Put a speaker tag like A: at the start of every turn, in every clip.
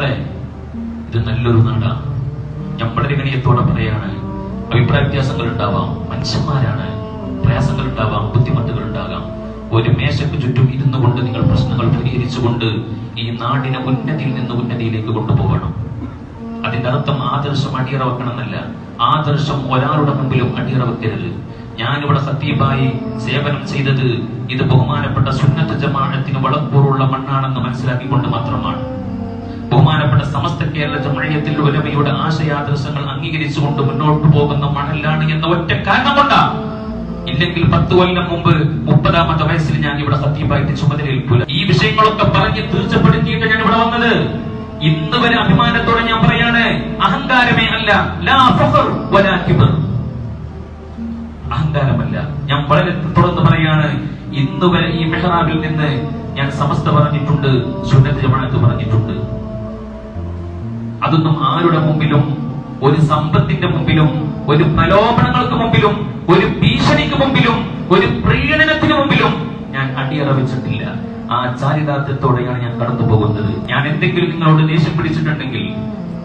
A: മക്കളെ ഇത് നല്ലൊരു നാടാണ് ഞാൻ വളരെ വിനയത്തോടെ പറയാണ്. അഭിപ്രായ വ്യത്യാസങ്ങൾ ഉണ്ടാവാം മനുഷ്യന്മാരാണ്. പ്രയാസങ്ങൾ ഉണ്ടാവാം ബുദ്ധിമുട്ടുകൾ ഉണ്ടാകാം ഒരു മേശയ്ക്ക് ചുറ്റും ഇരുന്നു കൊണ്ട് നിങ്ങൾ പ്രശ്നങ്ങൾ പരിഹരിച്ചുകൊണ്ട് ഈ നാടിനെ ഉന്നതിയിൽ നിന്ന് ഉന്നതിയിലേക്ക് കൊണ്ടുപോകണം. അതിന്റെ അർത്ഥം ആദർശം അടിയറ വെക്കണം എന്നല്ല ആദർശം ഒരാളുടെ മുമ്പിലും അടിയറ വെക്കരുത് ഞാനിവിടെ സത്യമായി സേവനം ചെയ്തത് ഇത് ബഹുമാനപ്പെട്ട സുന്നത്ത് ജമാനത്തിന് വളക്കൂറുള്ള മണ്ണാണെന്ന് മനസ്സിലാക്കിക്കൊണ്ട് മാത്രമാണ്. ബഹുമാനപ്പെട്ട സമസ്ത കേരള ജമഴിയത്തിൽ ഉലമയുടെ ആശയാദർശങ്ങൾ അംഗീകരിച്ചുകൊണ്ട് മുന്നോട്ട് പോകുന്ന മണലാണ് എന്ന ഒറ്റ കാരണം കൊണ്ടാ. ഇല്ലെങ്കിൽ പത്ത് കൊല്ലം മുമ്പ് മുപ്പതാമത്തെ വയസ്സിൽ ഞാൻ ഇവിടെ സത്യമായിട്ട് ചുമതലയേൽക്കൂല ഈ വിഷയങ്ങളൊക്കെ പറഞ്ഞ് തീർച്ചപ്പെടുത്തിയിട്ട് ഞാൻ ഇവിടെ വന്നത്. ഇന്ന് വരെ അഭിമാനത്തോടെ ഞാൻ പറയാണ് അഹങ്കാരമേ അല്ല. ലാ അഹങ്കാരമല്ല. ഞാൻ വളരെ തുറന്ന് പറയാണ് ഇന്ന് വരെ ഈ മെഹ്റാബിൽ നിന്ന് ഞാൻ സമസ്ത പറഞ്ഞിട്ടുണ്ട് സുന്നത്ത് ജമാഅത്ത് പറഞ്ഞിട്ടുണ്ട്. അതൊന്നും ആരുടെ മുമ്പിലും ഒരു സമ്പത്തിന്റെ മുമ്പിലും ഒരു പ്രലോഭനങ്ങൾക്ക് മുമ്പിലും ഒരു ഭീഷണിക്ക് മുമ്പിലും ഒരു പ്രീണനത്തിന് മുമ്പിലും ഞാൻ അടിയറവിച്ചിട്ടില്ല. ആ ചാരിതാർത്ഥ്യത്തോടെയാണ് ഞാൻ കടന്നു പോകുന്നത്. ഞാൻ എന്തെങ്കിലും നിങ്ങളോട് ദേഷ്യം പിടിച്ചിട്ടുണ്ടെങ്കിൽ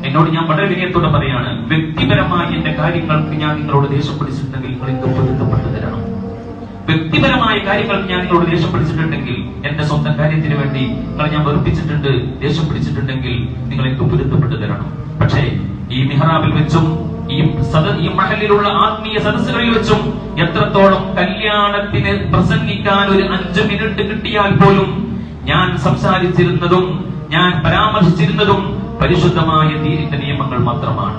A: എന്നോട് ഞാൻ വളരെ വിനയത്തോടെ പറയാണ് വ്യക്തിപരമായി എന്റെ കാര്യങ്ങൾക്ക് ഞാൻ നിങ്ങളോട് ദേഷ്യം പിടിച്ചിട്ടുണ്ടെങ്കിൽ നിങ്ങൾ എനിക്ക് പൊരുത്തപ്പെട്ടു തരണം. വ്യക്തിപരമായ കാര്യങ്ങൾ ഞാൻ നിങ്ങളോട് ദേഷ്യം പിടിച്ചിട്ടുണ്ടെങ്കിൽ എന്റെ സ്വന്തം കാര്യത്തിന് വേണ്ടി നിങ്ങളെ ഞാൻ വെറുപ്പിച്ചിട്ടുണ്ട് ദേഷ്യം പിടിച്ചിട്ടുണ്ടെങ്കിൽ നിങ്ങൾ എനിക്ക് പൊരുത്തപ്പെട്ടു തരണം. പക്ഷേ ഈ മിഹ്റാബിൽ വെച്ചും ഈ സദ ഈ മഹലിലുള്ള ആത്മീയ സദസ്സുകളിൽ വെച്ചും എത്രത്തോളം കല്യാണത്തിന് പ്രസംഗിക്കാൻ ഒരു അഞ്ചു മിനിറ്റ് കിട്ടിയാൽ പോലും ഞാൻ സംസാരിച്ചിരുന്നതും ഞാൻ പരാമർശിച്ചിരുന്നതും പരിശുദ്ധമായ തീരിന്റെ നിയമങ്ങൾ മാത്രമാണ്.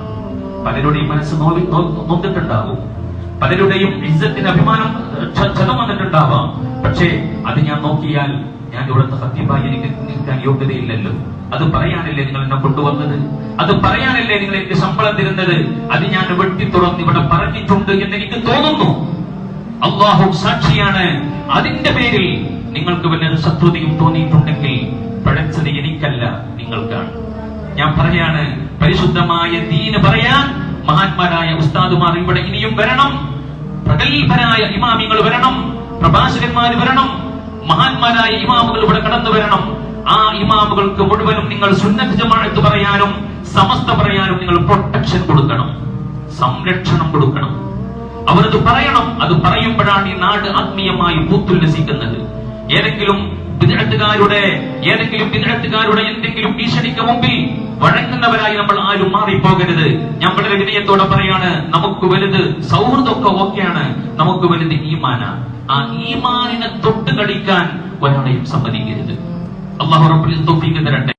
A: പലരുടെയും മനസ്സ് നോക്കി നോ- നൊന്നിട്ടുണ്ടാകും പലരുടെയും ഇജ്ജത്തിന് അഭിമാനം ക്ഷ- ക്ഷതം വന്നിട്ടുണ്ടാവാം. പക്ഷേ അത് ഞാൻ നോക്കിയാൽ ഞാൻ ഇവിടുത്തെ സത്യമായി എനിക്ക് നിൽക്കാൻ യോഗ്യതയില്ലല്ലോ. അത് പറയാനല്ലേ നിങ്ങൾ എന്നെ കൊണ്ടുവന്നത്? അത് പറയാനല്ലേ നിങ്ങൾ എനിക്ക് ശമ്പളം തരുന്നത്? അത് ഞാൻ വെട്ടി തുറന്ന് ഇവിടെ പറഞ്ഞിട്ടുണ്ട് എന്ന് എനിക്ക് തോന്നുന്നു. അള്ളാഹു സാക്ഷിയാണ്. അതിന്റെ പേരിൽ നിങ്ങൾക്ക് വല്ല ശത്രുതയും തോന്നിയിട്ടുണ്ടെങ്കിൽ പഴച്ചത് എനിക്കല്ല നിങ്ങൾക്കാണ്. ഞാൻ പറയാണ് പരിശുദ്ധമായ ദീന് പറയാൻ മഹാന്മാരായ ഉസ്താദുമാർ ഇവിടെ ഇനിയും വരണം. പ്രഗത്ഭരായ ഇമാമികൾ വരണം. പ്രഭാഷകന്മാർ വരണം. മഹാന്മാരായ ഇമാമുകൾ ഇവിടെ കടന്നു വരണം. ആ ഇമാമുകൾക്ക് മുഴുവനും നിങ്ങൾ സുന്നത്ത് പറയാനും സമസ്ത പറയാനും നിങ്ങൾ പ്രൊട്ടക്ഷൻ കൊടുക്കണം. സംരക്ഷണം കൊടുക്കണം. അവരത് പറയണം. അത് പറയുമ്പോഴാണ് ഈ നാട് ആത്മീയമായി പൂത്തുല്ലസിക്കുന്നത്. ഏതെങ്കിലും വിദഗ്ധക്കാരുടെ ഏതെങ്കിലും പിന്നിടത്തുകാരുടെ എന്തെങ്കിലും ഭീഷണിക്ക് മുമ്പിൽ വഴങ്ങുന്നവരായി നമ്മൾ ആരും മാറിപ്പോകരുത്. ഞാൻ വളരെ വിനയത്തോടെ പറയാണ് നമുക്ക് വലുത് സൗഹൃദമൊക്കെ ഓക്കെയാണ് നമുക്ക് വലുത് ഈമാന. ആ ഈമാനിനെ തൊട്ട് കളിക്കാൻ ഒരാളെയും സമ്മതിക്കരുത്. അള്ളാഹു റബ്ബിൽ തൗഫീഖ്